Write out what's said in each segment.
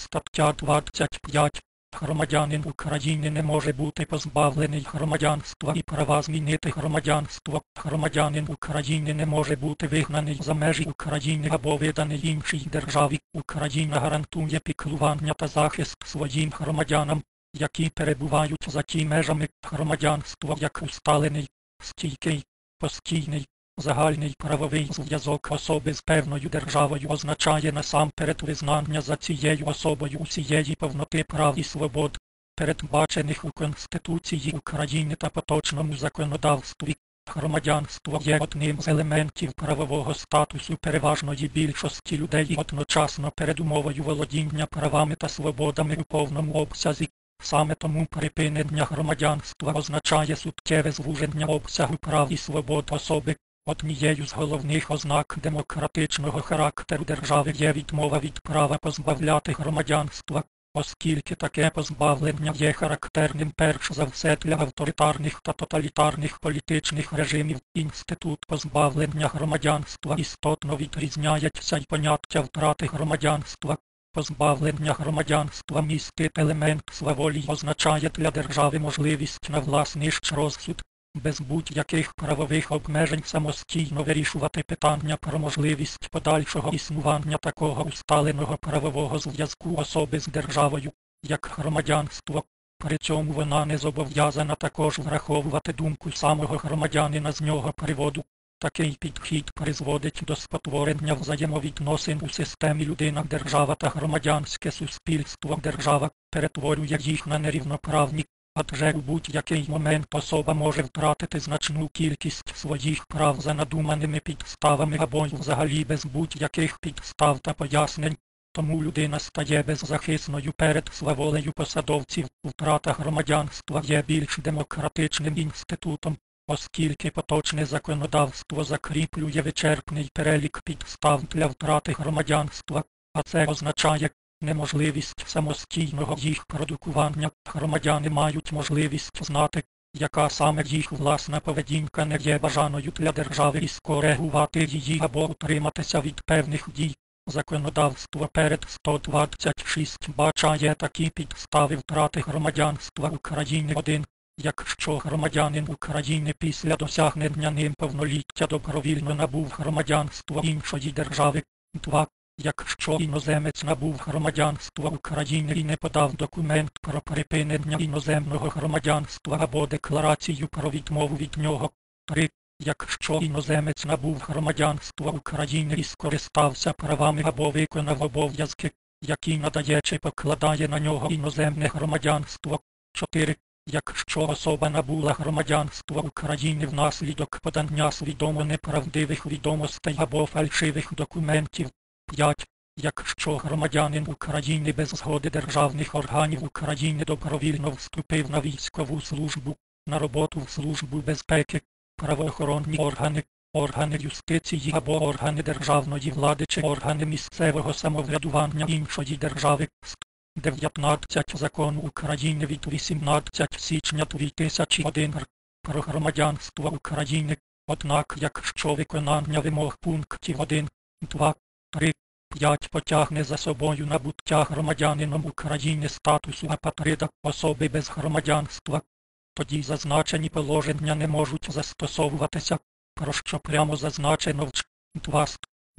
Стаття 25. Громадянин України не може бути позбавлений громадянства і права змінити громадянство. Громадянин України не може бути вигнаний за межі України або виданий іншій державі. Україна гарантує піклування та захист своїм громадянам, які перебувають за ті межами громадянства як усталений, стійкий, постійний, Загальний правовий зв'язок особи з певною державою означає насамперед визнання за цією особою усієї повноти прав і свобод, передбачених у Конституції України та поточному законодавстві. Громадянство є одним з елементів правового статусу переважної більшості людей одночасно передумовою володіння правами та свободами у повному обсязі. Саме тому припинення громадянства означає суттєве звуження обсягу прав і свобод особи. Однією з головних ознак демократичного характеру держави є відмова від права позбавляти громадянства, оскільки таке позбавлення є характерним перш за все для авторитарних та тоталітарних політичних режимів. Інститут позбавлення громадянства істотно відрізняється й поняття втрати громадянства. Позбавлення громадянства містить елемент сваволі означає для держави можливість на власний ж розсуд без будь-яких правових обмежень самостійно вирішувати питання про можливість подальшого існування такого усталеного правового зв'язку особи з державою, як громадянство. При цьому вона не зобов'язана також враховувати думку самого громадянина з нього приводу. Такий підхід призводить до спотворення взаємовідносин у системі людина, держава та громадянське суспільство держава перетворює їх на нерівноправні Адже у будь-який момент особа може втратити значну кількість своїх прав за надуманими підставами або й взагалі без будь-яких підстав та пояснень. Тому людина стає беззахисною перед сваволею посадовців. Втрата громадянства є більш демократичним інститутом, оскільки поточне законодавство закріплює вичерпний перелік підстав для втрати громадянства, а це означає, неможливість самостійного їх продукування, громадяни мають можливість знати, яка саме їх власна поведінка не є бажаною для держави і скоригувати її або утриматися від певних дій. Законодавство перед 126 бачає такі підстави втрати громадянства України 1. Якщо громадянин України після досягнення ним повноліття добровільно набув громадянство іншої держави, 2. Якщо іноземець набув громадянство України і не подав документ про припинення іноземного громадянства або декларацію про відмову від нього, 3. Якщо іноземець набув громадянство України і скористався правами або виконав обов'язки, які надає чи покладає на нього іноземне громадянство, 4. Якщо особа набула громадянство України внаслідок подання свідомо неправдивих відомостей або фальшивих документів, 5. Якщо громадянин України без згоди державних органів України добровільно вступив на військову службу, на роботу в службу безпеки, правоохоронні органи, органи юстиції або органи державної влади чи органи місцевого самоврядування іншої держави, 19 закону України від 18 січня 2001 р. про громадянство України, однак якщо виконання вимог пунктів 1, 2, 3, 5 потягне за собою набуття громадянином України статусу апатрида особи без громадянства. Тоді зазначені положення не можуть застосовуватися, про що прямо зазначено в 2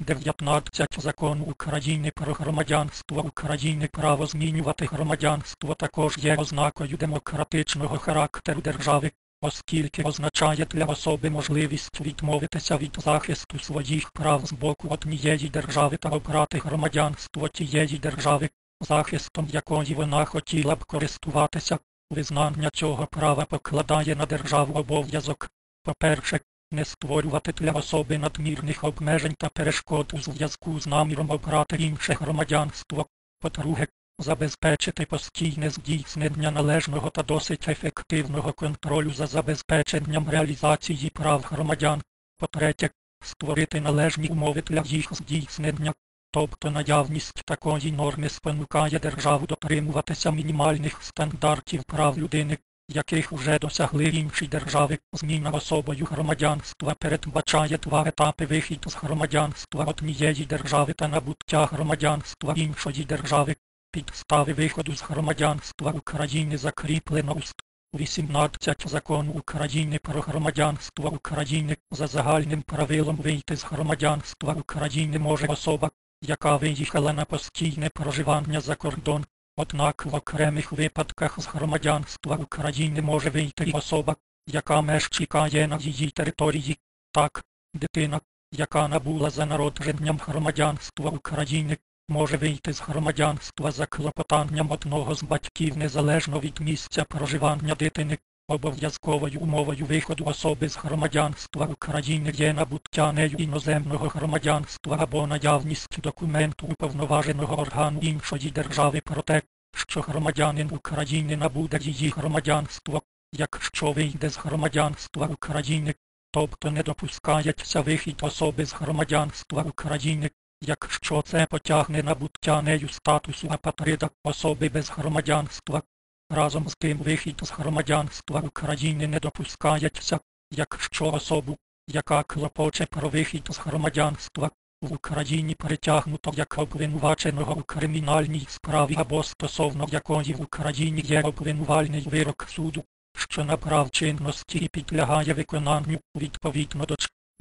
19 закону України про громадянство України. Право змінювати громадянство також є ознакою демократичного характеру держави оскільки означає для особи можливість відмовитися від захисту своїх прав з боку однієї держави та обрати громадянство тієї держави, захистом якої вона хотіла б користуватися. Визнання цього права покладає на державу обов'язок. По-перше, не створювати для особи надмірних обмежень та перешкод у зв'язку з наміром обрати інше громадянство. По-друге, забезпечити постійне здійснення належного та досить ефективного контролю за забезпеченням реалізації прав громадян. По-третє, створити належні умови для їх здійснення, тобто наявність такої норми спонукає державу дотримуватися мінімальних стандартів прав людини, яких уже досягли інші держави. Зміна особою громадянства передбачає два етапи вихід з громадянства однієї держави та набуття громадянства іншої держави. Підстави виходу з громадянства України закріплено у ст. 18 закону України про громадянство України за загальним правилом вийти з громадянства України може особа, яка виїхала на постійне проживання за кордон. Однак в окремих випадках з громадянства України може вийти і особа, яка меж чекає на її території. Так, дитина, яка набула за народженням громадянства України, може вийти з громадянства за клопотанням одного з батьків незалежно від місця проживання дитини. Обов'язковою умовою виходу особи з громадянства України є набуття нею іноземного громадянства або наявність документу уповноваженого органу іншої держави про те, що громадянин України набуде її громадянство, якщо вийде з громадянства України, тобто не допускається вихід особи з громадянства України, якщо це потягне набуття нею статусу апатрида особи без громадянства. Разом з тим вихід з громадянства України не допускається, якщо особу, яка клопоче про вихід з громадянства, в Україні притягнуто як обвинуваченого у кримінальній справі або стосовно якої в Україні є обвинувальний вирок суду, що набрав чинності і підлягає виконанню відповідно до.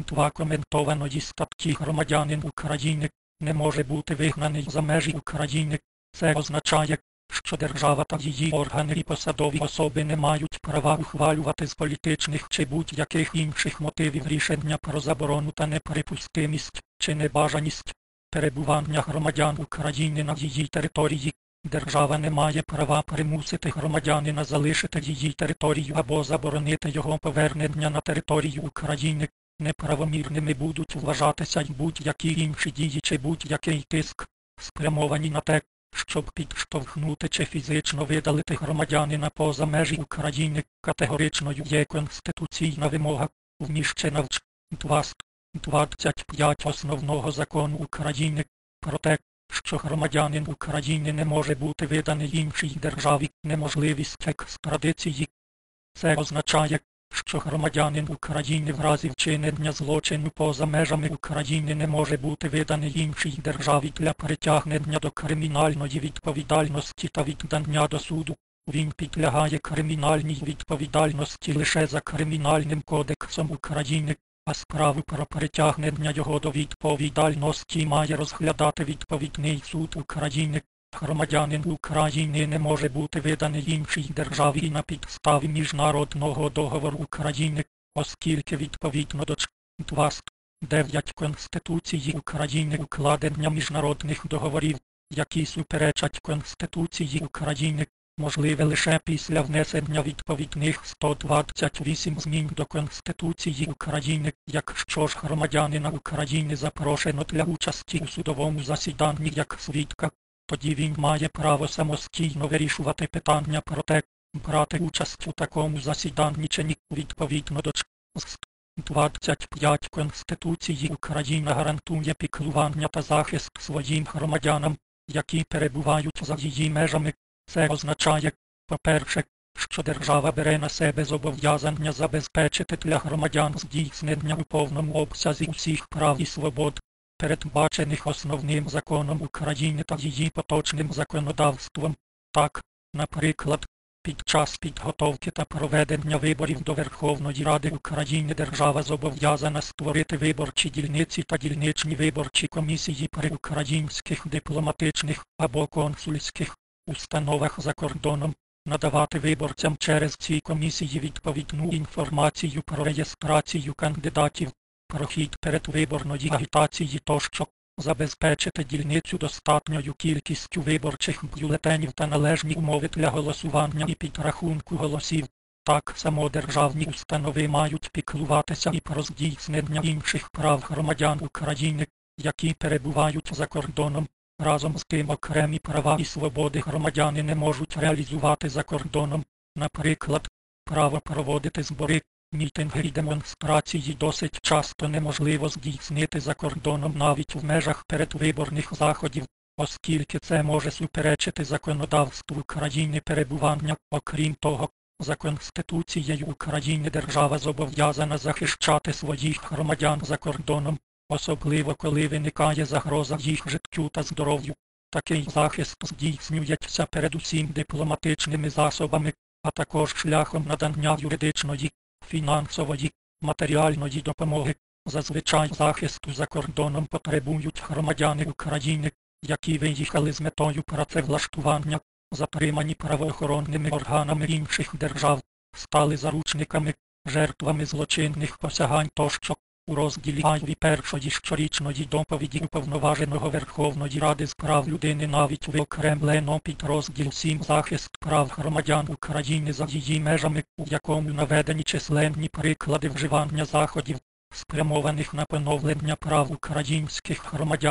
2 коментованої статті громадянин України не може бути вигнаний за межі України. Це означає, що держава та її органи і посадові особи не мають права ухвалювати з політичних чи будь-яких інших мотивів рішення про заборону та неприпустимість чи небажаність перебування громадян України на її території. Держава не має права примусити громадянина залишити її територію або заборонити його повернення на територію України. Неправомірними будуть вважатися й будь-які інші дії чи будь-який тиск, спрямовані на те, щоб підштовхнути чи фізично видалити громадянина поза межі України, категоричною є конституційна вимога, вміщена в Ч. 25 основного закону України про те, що громадянин України не може бути виданий іншій державі неможливість екстрадиції. Це означає, що громадянин України в разі вчинення злочину поза межами України не може бути виданий іншій державі для притягнення до кримінальної відповідальності та віддання до суду. Він підлягає кримінальній відповідальності лише за Кримінальним кодексом України, а справу про притягнення його до відповідальності має розглядати відповідний суд України. Громадянин України не може бути виданий іншій державі на підставі міжнародного договору України, оскільки відповідно до 29 Конституції України укладення міжнародних договорів, які суперечать Конституції України, можливе лише після внесення відповідних 128 змін до Конституції України, якщо ж громадянина України запрошено для участі у судовому засіданні як свідка тоді він має право самостійно вирішувати питання про те, брати участь у такому засіданні чи ні відповідно до 25 Конституції Україна гарантує піклування та захист своїм громадянам, які перебувають за її межами. Це означає, по-перше, що держава бере на себе зобов'язання забезпечити для громадян здійснення у повному обсязі усіх прав і свобод, передбачених основним законом України та її поточним законодавством. Так, наприклад, під час підготовки та проведення виборів до Верховної Ради України держава зобов'язана створити виборчі дільниці та дільничні виборчі комісії при українських дипломатичних або консульських установах за кордоном, надавати виборцям через ці комісії відповідну інформацію про реєстрацію кандидатів, прохід передвиборної агітації тощо, забезпечити дільницю достатньою кількістю виборчих бюлетенів та належні умови для голосування і підрахунку голосів. Так само державні установи мають піклуватися і про здійснення інших прав громадян України, які перебувають за кордоном. Разом з тим окремі права і свободи громадяни не можуть реалізувати за кордоном, наприклад, право проводити збори, Мітинги і демонстрації досить часто неможливо здійснити за кордоном навіть в межах передвиборних заходів, оскільки це може суперечити законодавству країни перебування. Окрім того, за Конституцією України держава зобов'язана захищати своїх громадян за кордоном, особливо коли виникає загроза їх життю та здоров'ю. Такий захист здійснюється передусім дипломатичними засобами, а також шляхом надання юридичної, фінансової, матеріальної допомоги. Зазвичай захисту за кордоном потребують громадяни України, які виїхали з метою працевлаштування, затримані правоохоронними органами інших держав, стали заручниками, жертвами злочинних посягань тощо. У розділі Айві першої щорічної доповіді Уповноваженого Верховної Ради з прав людини навіть виокремлено підрозділ 7 захист прав громадян України за її межами, у якому наведені численні приклади вживання заходів, спрямованих на поновлення прав українських громадян.